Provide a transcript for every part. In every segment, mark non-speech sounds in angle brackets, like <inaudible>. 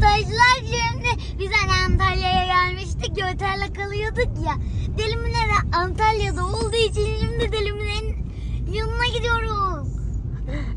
Montajlar şimdi biz hani Antalya'ya gelmiştik ya otelde kalıyorduk ya. Delimine de Antalya'da olduğu için şimdi Delimine'nin yanına gidiyoruz.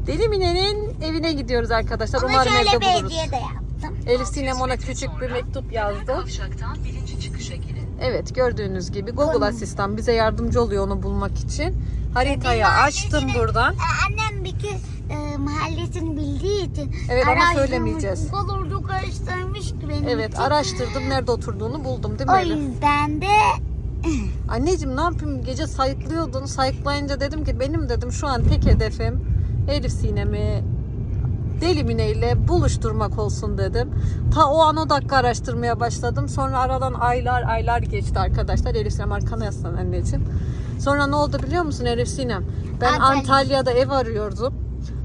Deli Mine'nin evine gidiyoruz arkadaşlar. Ama Umarım şöyle evde bir buluruz. hediye de yaptım. Elif Sinem ona küçük bir mektup yazdı. Kavşaktan birinci çıkışa girin. Evet gördüğünüz gibi Google Konum. Asistan bize yardımcı oluyor onu bulmak için. Haritayı Benim açtım buradan. Ee, Annem bir kez e, mahallesini bildiği için Evet, ama araştırmış. söylemeyeceğiz. O kadar çok araştırmış ki benim Evet için. araştırdım nerede oturduğunu buldum değil mi O Elif? yüzden de <clears throat> Anneciğim ne yapayım gece sayıklıyordun. Sayıklayınca dedim ki benim dedim şu an tek hedefim Elif Sinem'i Deli Mine ile buluşturmak olsun dedim. Ta o an o dakika araştırmaya başladım. Sonra aradan aylar aylar geçti arkadaşlar. Elif Sinem arkana yaslan anneciğim. Sonra ne oldu biliyor musun Elif Sinem? Ben Antalya. Antalya'da ev arıyordum.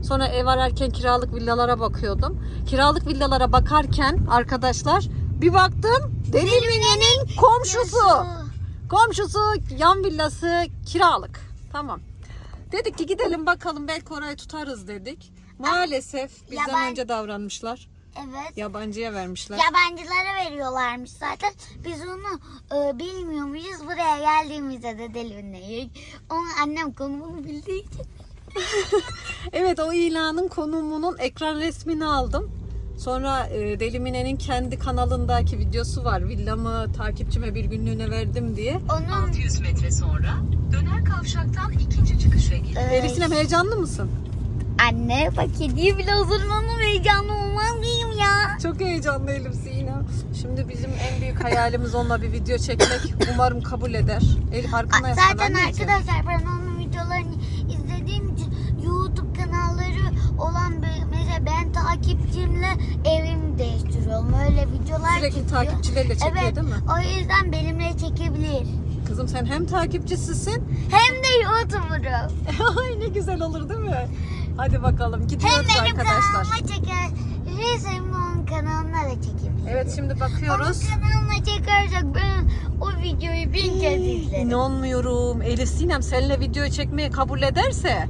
Sonra ev ararken kiralık villalara bakıyordum. Kiralık villalara bakarken arkadaşlar bir baktım Deli Mine'nin komşusu. Komşusu yan villası kiralık. Tamam. Dedik ki gidelim bakalım belki orayı tutarız dedik. Maalesef bizden Yaban- önce davranmışlar. Evet. Yabancıya vermişler. Yabancılara veriyorlarmış zaten. Biz onu e, bilmiyormuşuz. Buraya geldiğimizde de delineyi. Onu annem konumunu bildiği için. <laughs> Evet o ilanın konumunun ekran resmini aldım. Sonra e, Deli Mine'nin kendi kanalındaki videosu var. Villamı takipçime bir günlüğüne verdim diye. Onun 600 metre sonra döner kavşaktan ikinci çıkışa girin. e, Elif Sinem heyecanlı mısın? anne bak hediye bile hazırlanır heyecanlı olmaz mıyım ya? Çok heyecanlı Elif Sinem. Şimdi bizim en büyük hayalimiz onunla bir video çekmek. Umarım kabul eder. Elif arkana yaslan Zaten arkadaşlar ben onun videolarını olan mesela ben takipçimle evimi değiştiriyorum. Öyle videolar Sürekli çekiyor. takipçilerle çekiyor evet, değil mi? O yüzden benimle çekebilir. Kızım sen hem takipçisisin Hem de YouTuber'ım. <laughs> Ay ne güzel olur değil mi? Hadi bakalım Hem gidiyoruz benim arkadaşlar. kanalıma çeker. Hem de onun kanalına da çekebilir. Evet şimdi bakıyoruz. Onun kanalına çekersek ben o videoyu bin kez izlerim. İnanmıyorum. Elif Sinem seninle videoyu çekmeyi kabul ederse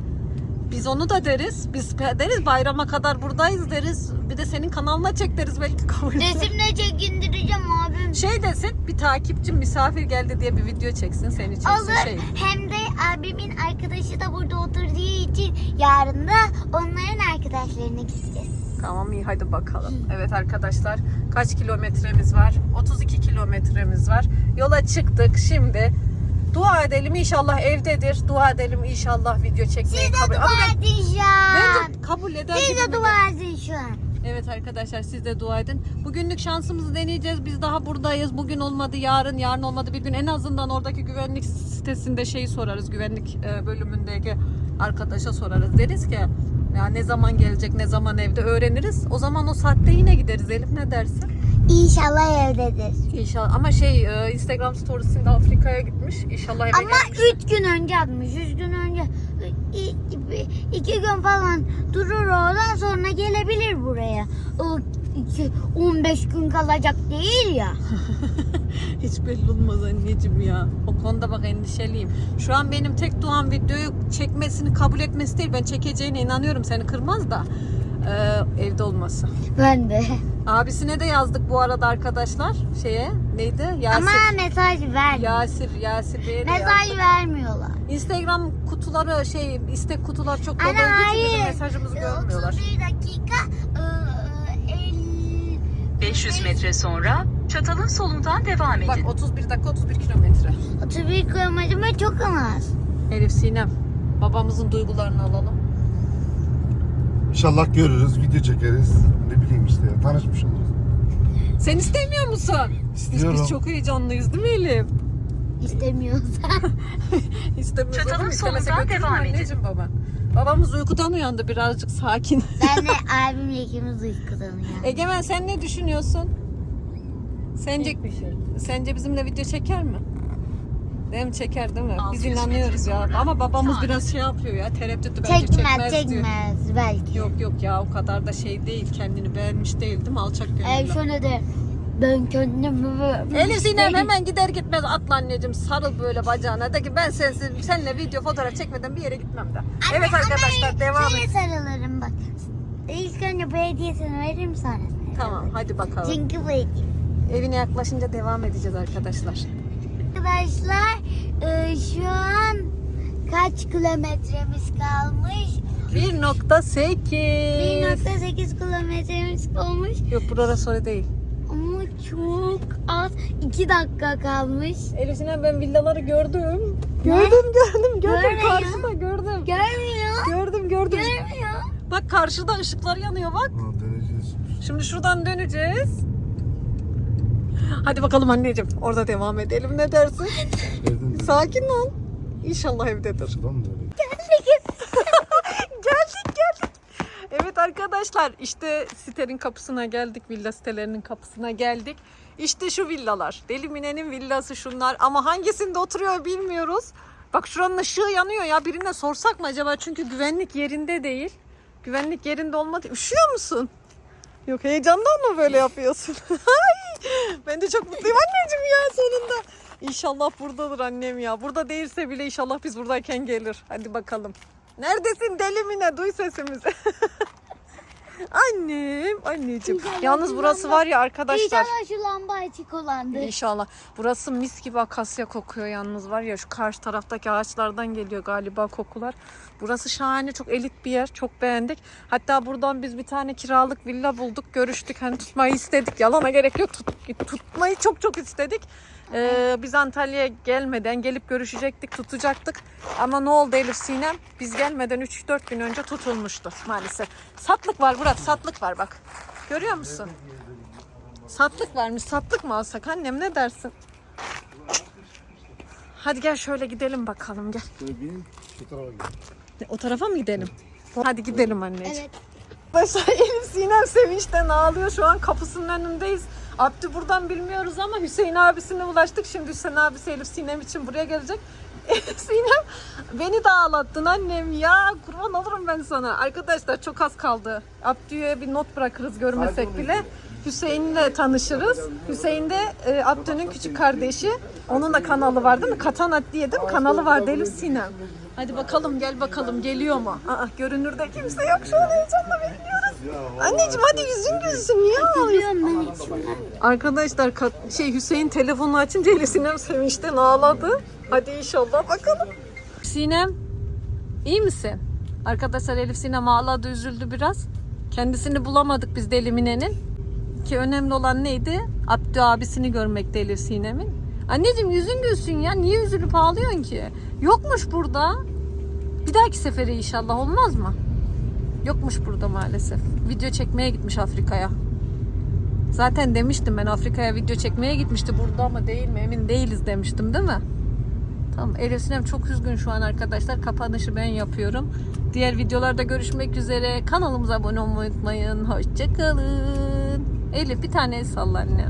biz onu da deriz. Biz deriz bayrama kadar buradayız deriz. Bir de senin kanalına çek deriz belki kabul eder. Resimle çekindireceğim abim. Şey desin bir takipçim misafir geldi diye bir video çeksin senin için Olur. şey. Hem de abimin arkadaşı da burada oturduğu için yarın da onların arkadaşlarına gideceğiz. Tamam iyi hadi bakalım. Evet arkadaşlar kaç kilometremiz var? 32 kilometremiz var. Yola çıktık şimdi. Dua edelim inşallah evdedir. Dua edelim inşallah video çekmeyi Siz de kabul dua ben- edin şu an. Bence kabul eder Siz de dua edin şu an. Evet arkadaşlar siz de dua edin. Bugünlük şansımızı deneyeceğiz. Biz daha buradayız. Bugün olmadı yarın, yarın olmadı bir gün. En azından oradaki güvenlik sitesinde şeyi sorarız. Güvenlik e, bölümündeki arkadaşa sorarız. Deriz ki ya ne zaman gelecek, ne zaman evde öğreniriz. O zaman o saatte yine gideriz. Elif ne dersin? İnşallah evdedir. İnşallah. Ama şey e, Instagram storiesinde Afrika'ya gitmiş. İnşallah eve Ama gelmiş. üç gün önce atmış. Üç gün önce. İ- i- iki gün falan durur oradan sonra gelebilir buraya. O iki, 15 gün kalacak değil ya. <laughs> Hiç belli olmaz anneciğim ya. O konuda bak endişeliyim. Şu an benim tek duam videoyu çekmesini kabul etmesi değil. Ben çekeceğine inanıyorum. Seni kırmaz da. Ee, evde olması. Ben de. Abisine de yazdık bu arada arkadaşlar. Şeye neydi? Yasir. Ama mesaj ver. Yasir, Yasir Bey'e de mesaj yazdık. vermiyorlar. Instagram kutuları şey istek kutular çok dolu Ana olduğu için bizim hayır. mesajımızı görmüyorlar. 31 dakika e, 50 500 metre sonra çatalın solundan devam edin. Bak 31 dakika 31 kilometre. 31 kilometre çok az. Elif Sinem babamızın duygularını alalım. İnşallah görürüz, video çekeriz. Ne bileyim işte ya, tanışmış oluruz. Sen istemiyor musun? Biz, İstiyorum. biz çok heyecanlıyız değil mi Elif? İstemiyorsa. <laughs> İstemiyoruz Çatalın mü devam edin. baba. Babamız uykudan uyandı birazcık sakin. ben de abimle ikimiz uykudan uyandık. Egemen sen ne düşünüyorsun? Sence sence bizimle video çeker mi? Değil mi? Çeker değil mi? Biz 600 inanıyoruz metre ya. sonra Ama babamız sağ biraz şey yapıyor ya. Tereddütlü bence çekmez, Çekmez diyor. çekmez belki. Yok yok ya o kadar da şey değil. Kendini beğenmiş değil değil mi? Alçak gönüllü. şöyle de ben kendimi. Elif Sinem hemen gider gitmez atla anneciğim sarıl böyle bacağına de ki ben sensiz seninle video fotoğraf çekmeden bir yere gitmem de. evet arkadaşlar devam et. sarılırım bak. İlk önce bu hediyesini veririm sonra. Tamam hadi bakalım. Çünkü bu iki. Evine yaklaşınca devam edeceğiz arkadaşlar. Arkadaşlar e, şu an kaç kilometremiz kalmış? 1.8 1.8 kilometremiz kalmış. Yok burada soru değil. Ama çok az. 2 dakika kalmış. Elif Sinem ben villaları gördüm. Ne? Gördüm gördüm gördüm Görmüyor. karşıda gördüm. Görmüyor. Gördüm gördüm. Görmüyor. Bak karşıda ışıklar yanıyor bak. Döneceğiz. Şimdi şuradan döneceğiz. Hadi bakalım anneciğim orada devam edelim ne dersin? Sakin ol. İnşallah evdedir. Döneceğiz? <laughs> geldik geldik. Evet arkadaşlar işte sitenin kapısına geldik. Villa sitelerinin kapısına geldik. İşte şu villalar. Deli Mine'nin villası şunlar. Ama hangisinde oturuyor bilmiyoruz. Bak şuranın ışığı yanıyor ya. Birine sorsak mı acaba? Çünkü güvenlik yerinde değil. Güvenlik yerinde olmadı. Üşüyor musun? Yok heyecandan mı böyle yapıyorsun? <laughs> Ben de çok mutluyum anneciğim ya sonunda. İnşallah buradadır annem ya. Burada değilse bile inşallah biz buradayken gelir. Hadi bakalım. Neredesin deli Mine? Duy sesimizi. <laughs> Annem, anneciğim. İnşallah Yalnız burası var ya arkadaşlar. İnşallah şu lamba açık olandır. İnşallah. Burası mis gibi akasya kokuyor yalnız var ya şu karşı taraftaki ağaçlardan geliyor galiba kokular. Burası şahane çok elit bir yer çok beğendik. Hatta buradan biz bir tane kiralık villa bulduk görüştük hani tutmayı istedik yalana gerek yok Tut- tutmayı çok çok istedik. Ee, biz Antalya'ya gelmeden gelip görüşecektik tutacaktık ama ne oldu Elif Sinem biz gelmeden 3-4 gün önce tutulmuştu maalesef. Satlık var Murat satlık var bak görüyor musun? Satlık varmış. Satlık mı alsak annem ne dersin? Hadi gel şöyle gidelim bakalım gel. Şöyle bin, şu tarafa gidelim. O tarafa mı gidelim? Hadi gidelim anneciğim. Evet. Arkadaşlar <laughs> Elif Sinem sevinçten ağlıyor. Şu an kapısının önündeyiz. Abdü buradan bilmiyoruz ama Hüseyin abisine ulaştık. Şimdi Hüseyin abisi Elif Sinem için buraya gelecek. <laughs> Sinem beni de ağlattın annem ya. Kurban olurum ben sana. Arkadaşlar çok az kaldı. Abdü'ye bir not bırakırız görmesek bile. Hüseyin'le tanışırız. Hüseyin de e, Abdü'nün küçük kardeşi. Onun da kanalı var değil mi? Katanat diye değil mi? Kanalı var Elif Sinem. Hadi bakalım gel bakalım geliyor mu? Aa, görünürde kimse yok. Şu an heyecanla bekliyoruz. Anneciğim hadi yüzün gülsün. Niye ağlıyorsun? Arkadaşlar şey Hüseyin telefonu açınca Elif Sinem sevinçten ağladı. Hadi inşallah bakalım. Sinem iyi misin? Arkadaşlar Elif Sinem ağladı üzüldü biraz. Kendisini bulamadık biz Deli Mine'nin. Ki önemli olan neydi? Abdü abisini görmekti Elif Sinem'in. Anneciğim yüzün gülsün ya. Niye üzülüp ağlıyorsun ki? Yokmuş burada. Bir dahaki sefere inşallah olmaz mı? Yokmuş burada maalesef. Video çekmeye gitmiş Afrika'ya. Zaten demiştim ben Afrika'ya video çekmeye gitmişti. Burada mı değil mi emin değiliz demiştim değil mi? Tamam Elif Sinem çok üzgün şu an arkadaşlar. Kapanışı ben yapıyorum. Diğer videolarda görüşmek üzere. Kanalımıza abone olmayı unutmayın. Hoşçakalın. Elif bir tane salla anne.